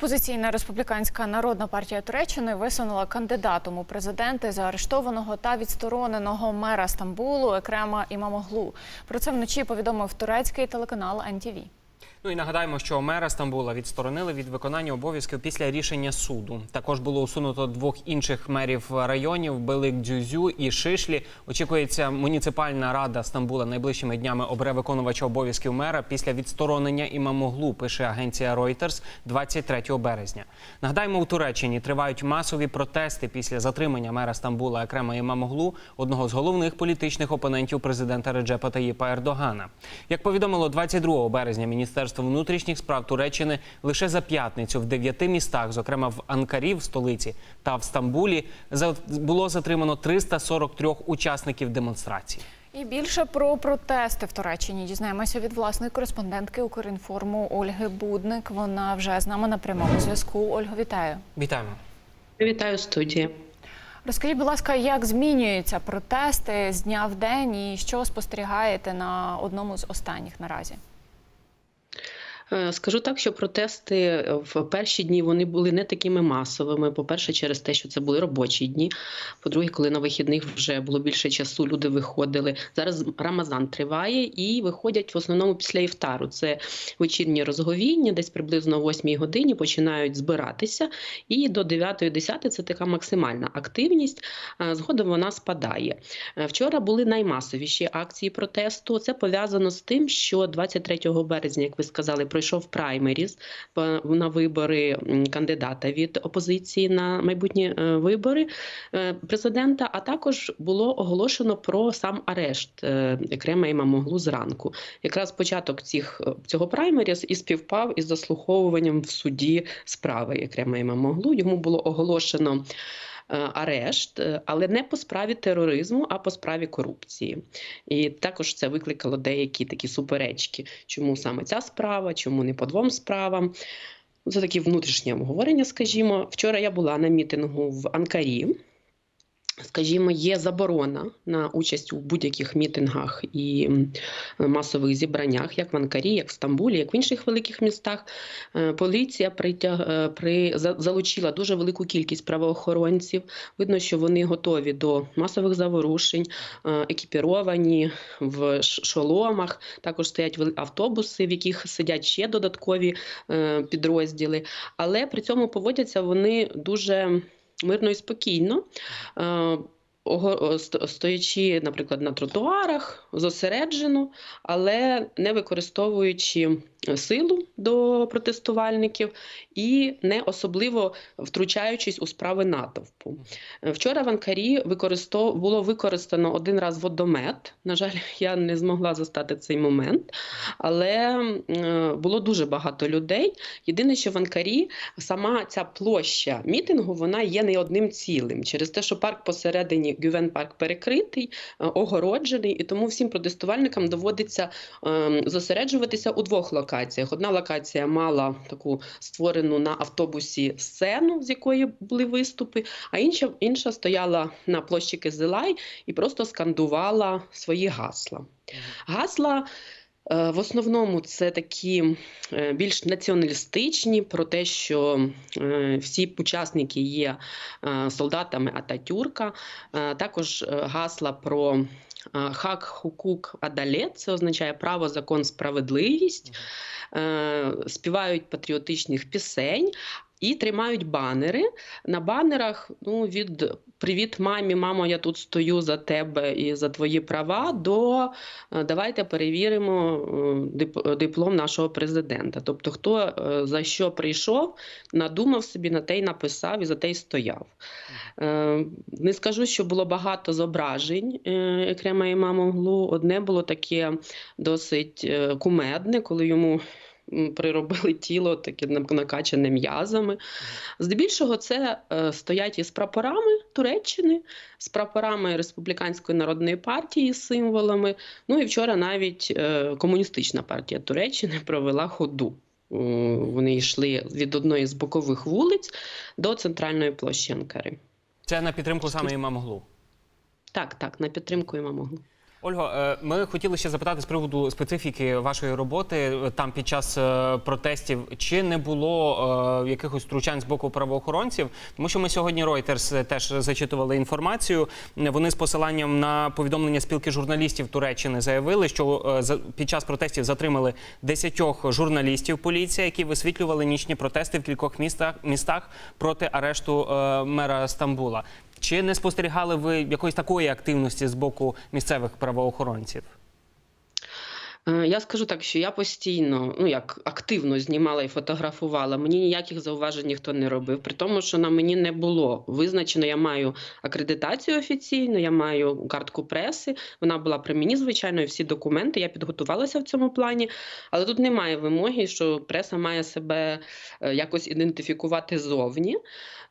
Опозиційна республіканська народна партія Туреччини висунула кандидатом у президенти заарештованого та відстороненого мера Стамбулу Екрема Імамоглу. Про це вночі повідомив турецький телеканал НТВ. Ну і нагадаємо, що мера Стамбула відсторонили від виконання обов'язків після рішення суду. Також було усунуто двох інших мерів районів Белик Дзюзю і Шишлі. Очікується, муніципальна рада Стамбула найближчими днями обере виконувача обов'язків мера після відсторонення імамоглу, пише агенція Reuters 23 березня. Нагадаємо, у Туреччині тривають масові протести після затримання мера Стамбула Екрема Імамоглу, одного з головних політичних опонентів президента Реджепа Таїпа Ердогана. Як повідомило 22 березня Міністерство внутрішніх справ Туреччини, лише за п'ятницю в дев'яти містах, зокрема в Анкарі, в столиці та в Стамбулі, за- було затримано 343 учасників демонстрацій. І більше про протести в Туреччині дізнаємося від власної кореспондентки Укрінформу Ольги Будник. Вона вже з нами на прямому зв'язку. Ольга, вітаю. Вітаємо. Вітаю студії. Розкажіть, будь ласка, як змінюються протести з дня в день і що спостерігаєте на одному з останніх наразі? Е, Скажу так, що протести в перші дні вони були не такими масовими. По-перше, через те, що це були робочі дні. По-друге, коли на вихідних вже було більше часу, люди виходили. Зараз Рамазан триває і виходять в основному після іфтару. Це вечірнє розговіння, десь приблизно о 8 годині починають збиратися. І до 9-10 це така максимальна активність. Е, Згодом вона спадає. Е, Вчора були наймасовіші акції протесту. Це пов'язано з тим, що 23 березня, як ви сказали, пройшов праймеріз на вибори кандидата від опозиції на майбутні е, вибори е, президента. А також було оголошено про сам арешт е, Екрема Імамоглу зранку. Якраз початок цих цього праймеріз і співпав із заслуховуванням в суді справи Екрема Імамоглу. Йому було оголошено арешт, е, але не по справі тероризму, а по справі корупції. І також це викликало деякі такі суперечки, чому саме ця справа, чому не по двом справам. Це такі внутрішні обговорення, скажімо. Вчора я була на мітингу в Анкарі. Скажімо, є заборона на участь у будь-яких мітингах і масових зібраннях, як в Анкарі, як в Стамбулі, як в інших великих містах. Е, Поліція притяг, е, при, за- залучила дуже велику кількість правоохоронців. Видно, що вони готові до масових заворушень, е, екіпіровані в шоломах. Також стоять автобуси, в яких сидять ще додаткові підрозділи. Але при цьому поводяться вони дуже мирно і спокійно. Е, Стоячи, наприклад, на тротуарах зосереджено, але не використовуючи силу до протестувальників і не особливо втручаючись у справи натовпу. Е, Вчора в Анкарі використов... було використано один раз водомет. На жаль, я не змогла застати цей момент, але е, було дуже багато людей. Єдине, що в Анкарі сама ця площа мітингу вона є не одним цілим через те, що парк посередині Гювен парк перекритий, е, огороджений, і тому всім протестувальникам доводиться е, зосереджуватися у двох локаціях. Одна локація мала таку створену на автобусі сцену, з якої були виступи, а інша, інша стояла на площі Кизилай і просто скандувала свої гасла. Гасла. е, В основному це такі е, більш націоналістичні про те, що е, всі учасники є солдатами Ататюрка. Також гасла про хак хукук адалет, це означає право, закон, справедливість. Е, Співають патріотичних пісень. І тримають банери. На банерах ну, від Привіт, мамі, мамо, я тут стою за тебе і за твої права. До е, давайте перевіримо е, диплом нашого президента. Тобто, хто е, за що прийшов, надумав собі на те й написав і за те й стояв. Не скажу, що було багато зображень Екрема Імамоглу. Одне було таке досить кумедне, коли йому. Приробили тіло таке нак- накачане м'язами. Здебільшого це е, стоять із прапорами Туреччини, з прапорами Республіканської народної партії, з символами. Ну і вчора навіть е, комуністична партія Туреччини провела ходу. Е, Вони йшли від одної з бокових вулиць до центральної площі Анкари. Це на підтримку саме Імамоглу. Так, так, на підтримку Імамоглу. Ольго, е, ми хотіли ще запитати з приводу специфіки вашої роботи там під час е, протестів. Чи не було е, якихось втручань з боку правоохоронців? Тому що ми сьогодні Reuters теж зачитували інформацію. Вони з посиланням на повідомлення спілки журналістів Туреччини заявили, що під час протестів затримали 10 журналістів поліція, які висвітлювали нічні протести в кількох містах містах проти арешту мера Стамбула. Чи не спостерігали ви якоїсь такої активності з боку місцевих правоохоронців? Е, Я скажу так, що я постійно, ну як активно знімала і фотографувала. Мені ніяких зауважень ніхто не робив. При тому, що на мені не було визначено. Я маю акредитацію офіційну, я маю картку преси. Вона була при мені, звичайно, і всі документи. Я підготувалася в цьому плані. Але тут немає вимоги, що преса має себе е, якось ідентифікувати зовні.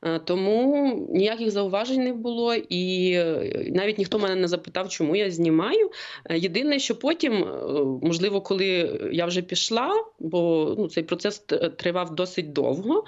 Е, Тому ніяких зауважень не було, і навіть ніхто мене не запитав, чому я знімаю. Єдине, що потім, можливо, коли я вже пішла, бо ну, цей процес тривав досить довго.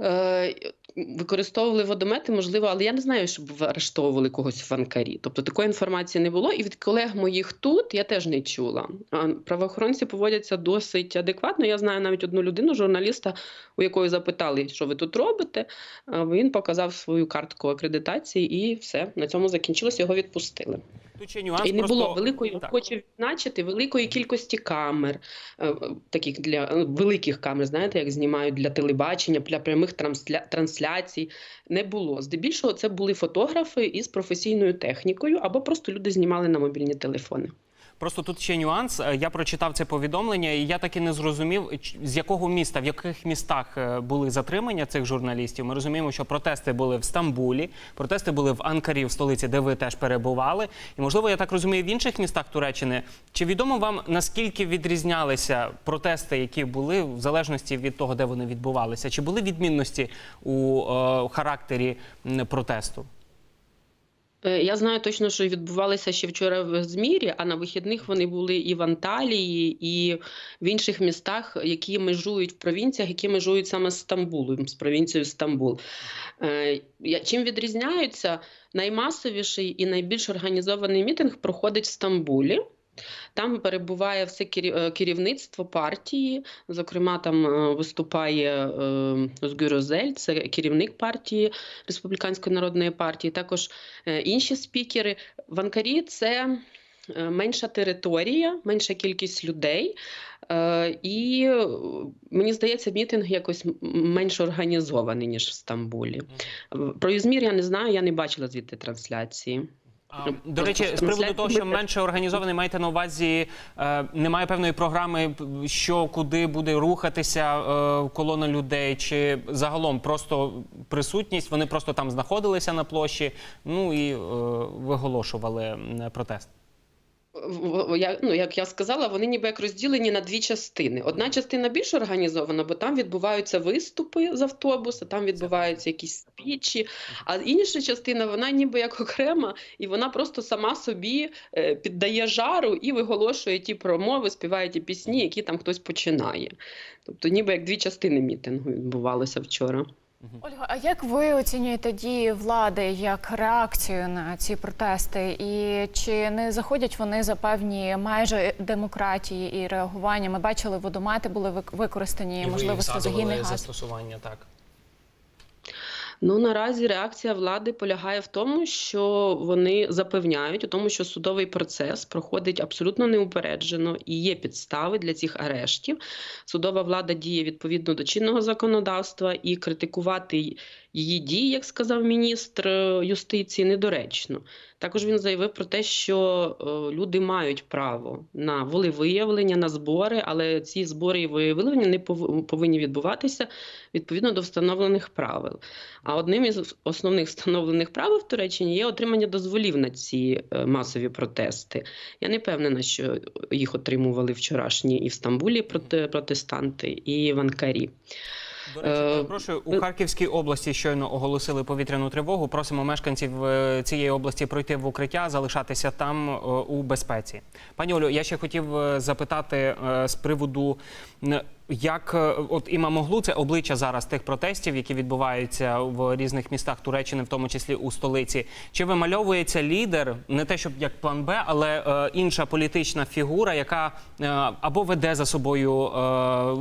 е, Використовували водомети, можливо, але я не знаю, щоб арештовували когось в Анкарі. Тобто такої інформації не було. І від колег моїх тут я теж не чула. А правоохоронці поводяться досить адекватно. Я знаю навіть одну людину, журналіста, у якої запитали, що ви тут робите. Він показав свою картку акредитації, і все на цьому закінчилось. Його відпустили. Тут ще нюанс І не просто... було великої, Так. хочу відзначити, великої кількості камер, е, таких для е, великих камер, знаєте, як знімають для телебачення, для прямих трансля- трансляцій. Не було. Здебільшого це були фотографи із професійною технікою, або просто люди знімали на мобільні телефони. Просто тут ще нюанс. Е, Я прочитав це повідомлення, і я таки не зрозумів, з якого міста, в яких містах е, були затримання цих журналістів. Ми розуміємо, що протести були в Стамбулі, протести були в Анкарі, в столиці, де ви теж перебували. І можливо, я так розумію, в інших містах Туреччини. Чи відомо вам наскільки відрізнялися протести, які були в залежності від того, де вони відбувалися? Чи були відмінності у е, характері протесту? Е, Я знаю точно, що відбувалися ще вчора в Змірі, а на вихідних вони були і в Анталії, і в інших містах, які межують в провінціях, які межують саме з Стамбулом, з провінцією Стамбул. Е, Чим відрізняються? Наймасовіший і найбільш організований мітинг проходить в Стамбулі. Там перебуває все е, керівництво партії. Зокрема, там е, виступає е, Озгюр це керівник партії Республіканської народної партії. Також е, інші спікери. В Анкарі це е, менша територія, менша кількість людей. Е, І е, мені здається, мітинг якось менш організований, ніж в Стамбулі. Про Ізмір я не знаю, я не бачила звідти трансляції. А, До речі, з приводу того, що менше організований, маєте на увазі, е, немає певної програми, що куди буде рухатися е, колона людей, чи загалом просто присутність, вони просто там знаходилися на площі, ну і е, виголошували м, протест. Я, ну, як я сказала, вони ніби як розділені на дві частини. Одна частина більш організована, бо там відбуваються виступи з автобуса, там відбуваються якісь спічі. А інша частина, вона ніби як окрема, і вона просто сама собі е, піддає жару і виголошує ті промови, співає ті пісні, які там хтось починає. Тобто, ніби як дві частини мітингу відбувалося вчора. Ольга, а як ви оцінюєте дії влади як реакцію на ці протести? І чи не заходять вони за певні майже демократії і реагування? Ми бачили, водомати були використані, використані, можливо, сльозогінний газ. застосування, так. Ну наразі реакція влади полягає в тому, що вони запевняють у тому, що судовий процес проходить абсолютно неупереджено і є підстави для цих арештів. Судова влада діє відповідно до чинного законодавства і критикувати її дії, як сказав міністр е, юстиції, недоречно. Також він заявив про те, що е, люди мають право на волевиявлення, на збори, але ці збори і волевиявлення не повинні відбуватися відповідно до встановлених правил. А одним із основних встановлених правил в Туреччині є отримання дозволів на ці е, масові протести. Я не певнена, що їх отримували вчорашні і в Стамбулі протестанти, і в Анкарі. До речі, прошу перепрошую, у Харківській області щойно оголосили повітряну тривогу. Просимо мешканців е, цієї області пройти в укриття, залишатися там е, у безпеці. Пані Олю, я ще хотів е, запитати е, з приводу Як е, от Імамоглу, це обличчя зараз тих протестів, які відбуваються в різних містах Туреччини, в тому числі у столиці. Чи вимальовується лідер, не те, щоб як план Б, але е, інша політична фігура, яка е, або веде за собою е,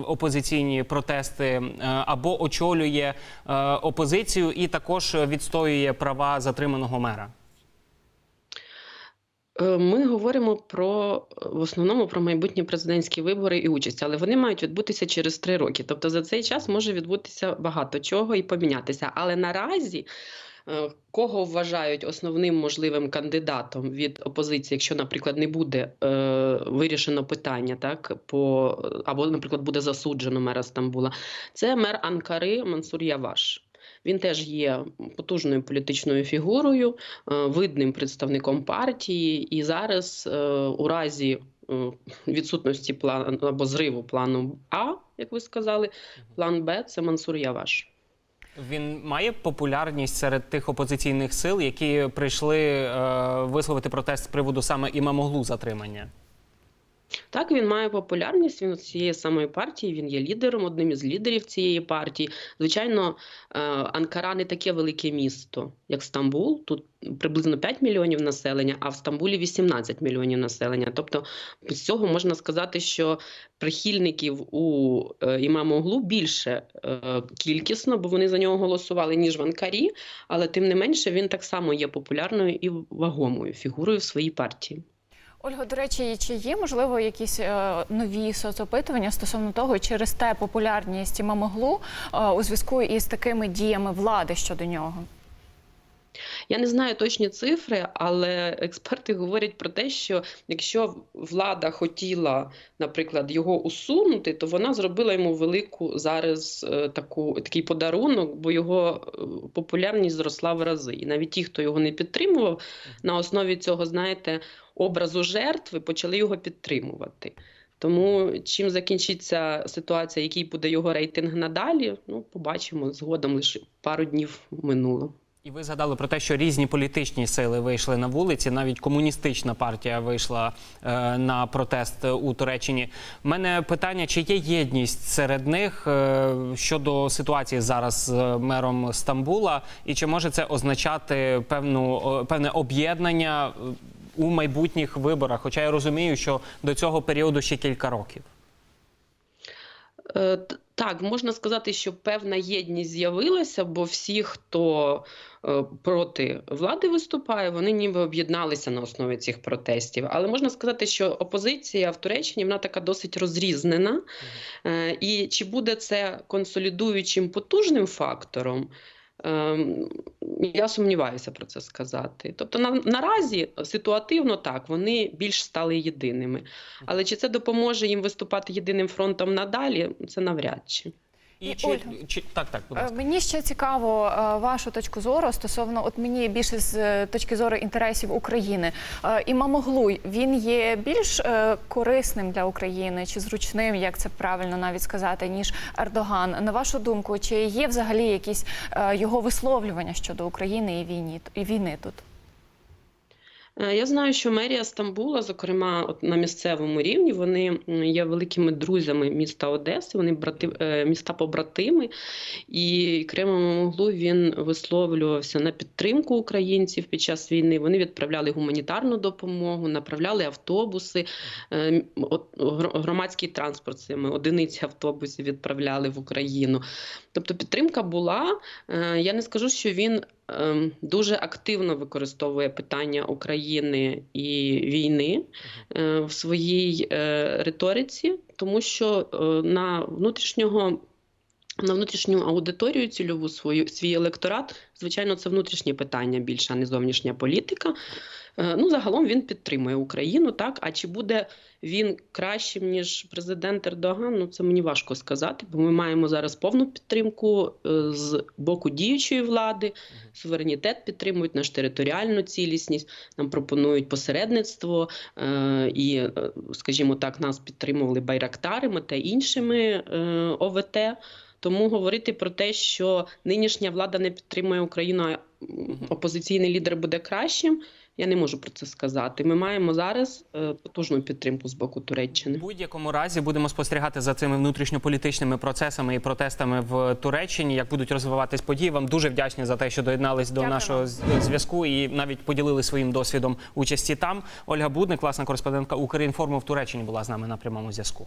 опозиційні протести, е, або очолює е, опозицію і також відстоює права затриманого мера? Е, Ми говоримо про в основному про майбутні президентські вибори і участь, але вони мають відбутися через три роки. Тобто за цей час може відбутися багато чого і помінятися. Але наразі е, кого вважають основним можливим кандидатом від опозиції, якщо, наприклад, не буде е, вирішено питання, так по або, наприклад, буде засуджено мера Стамбула, це мер Анкари Мансур Яваш. Він теж є потужною політичною фігурою, е, видним представником партії, і зараз е, у разі е, відсутності плану або зриву плану А, як ви сказали, план Б це Мансур Яваш. Він має популярність серед тих опозиційних сил, які прийшли е, висловити протест з приводу саме імамоглу затримання. Так, він має популярність. Він з цієї самої партії. Він є лідером, одним із лідерів цієї партії. Звичайно, е, Анкара не таке велике місто, як Стамбул. Тут приблизно 5 мільйонів населення, а в Стамбулі 18 мільйонів населення. Тобто, з цього можна сказати, що прихильників у е, імама більше е, кількісно, бо вони за нього голосували, ніж в Анкарі. Але тим не менше він так само є популярною і вагомою фігурою в своїй партії. Ольга, до речі, чи є можливо якісь е, нові соцопитування стосовно того, чи росте популярність мамоглу е, у зв'язку із такими діями влади щодо нього? Я не знаю точні цифри, але експерти говорять про те, що якщо влада хотіла, наприклад, його усунути, то вона зробила йому велику зараз е, таку такий подарунок, бо його е, популярність зросла в рази. І навіть ті, хто його не підтримував, на основі цього, знаєте, образу жертви почали його підтримувати. Тому чим закінчиться ситуація, який буде його рейтинг надалі, ну побачимо згодом лише пару днів минуло. І ви згадали про те, що різні політичні сили вийшли на вулиці. Навіть комуністична партія вийшла е, на протест у Туреччині. У мене питання: чи є єдність серед них е, щодо ситуації зараз з мером Стамбула, і чи може це означати певну певне об'єднання е, у майбутніх виборах? Хоча я розумію, що до цього періоду ще кілька років. Е, Так, можна сказати, що певна єдність з'явилася, бо всі, хто е, проти влади виступає, вони ніби об'єдналися на основі цих протестів. Але можна сказати, що опозиція в Туреччині вона така досить розрізнена. Е, І чи буде це консолідуючим потужним фактором? Ем, Я сумніваюся про це сказати. Тобто, на, наразі ситуативно так, вони більш стали єдиними. Але чи це допоможе їм виступати єдиним фронтом надалі? Це навряд чи. І І, чи, Ольга, чи так, так, будь Е, ласка. Мені ще цікаво е, вашу точку зору стосовно, от мені більше з е, точки зору інтересів України. Е, Імамоглу, він є більш е, корисним для України чи зручним, як це правильно навіть сказати, ніж Ердоган. На вашу думку, чи є взагалі якісь е, його висловлювання щодо України і війни і війни тут? Е, Я знаю, що мерія Стамбула, зокрема, от на місцевому рівні, вони є великими друзями міста Одеси. Вони брати е, міста побратими, і Кремомоглу він висловлювався на підтримку українців під час війни. Вони відправляли гуманітарну допомогу, направляли автобуси, е, громадський транспорт цими одиниці автобусів відправляли в Україну. Тобто підтримка була. Я не скажу, що він дуже активно використовує питання України і війни е, в своїй е, риториці, тому що е, на внутрішнього. На внутрішню аудиторію цільову свою свій електорат, звичайно, це внутрішнє питання більше, а не зовнішня політика. Е, Ну, загалом він підтримує Україну, так. А чи буде він кращим, ніж президент Ердоган? Ну, це мені важко сказати, бо ми маємо зараз повну підтримку е, з боку діючої влади, суверенітет підтримують, нашу територіальну цілісність, нам пропонують посередництво е, і, скажімо так, нас підтримували байрактарами та іншими ОВТ. Тому говорити про те, що нинішня влада не підтримує Україну, а опозиційний лідер буде кращим. Я не можу про це сказати. Ми маємо зараз е, потужну підтримку з боку В Туреччини. будь-якому разі будемо спостерігати за цими внутрішньополітичними процесами і протестами в Туреччині, як будуть розвиватись події. Вам дуже вдячні за те, що доєднались до Дякую нашого зв'язку і навіть поділили своїм досвідом участі там. Ольга Будник, власна кореспондентка Укрінформу в Туреччині, була з нами на прямому зв'язку.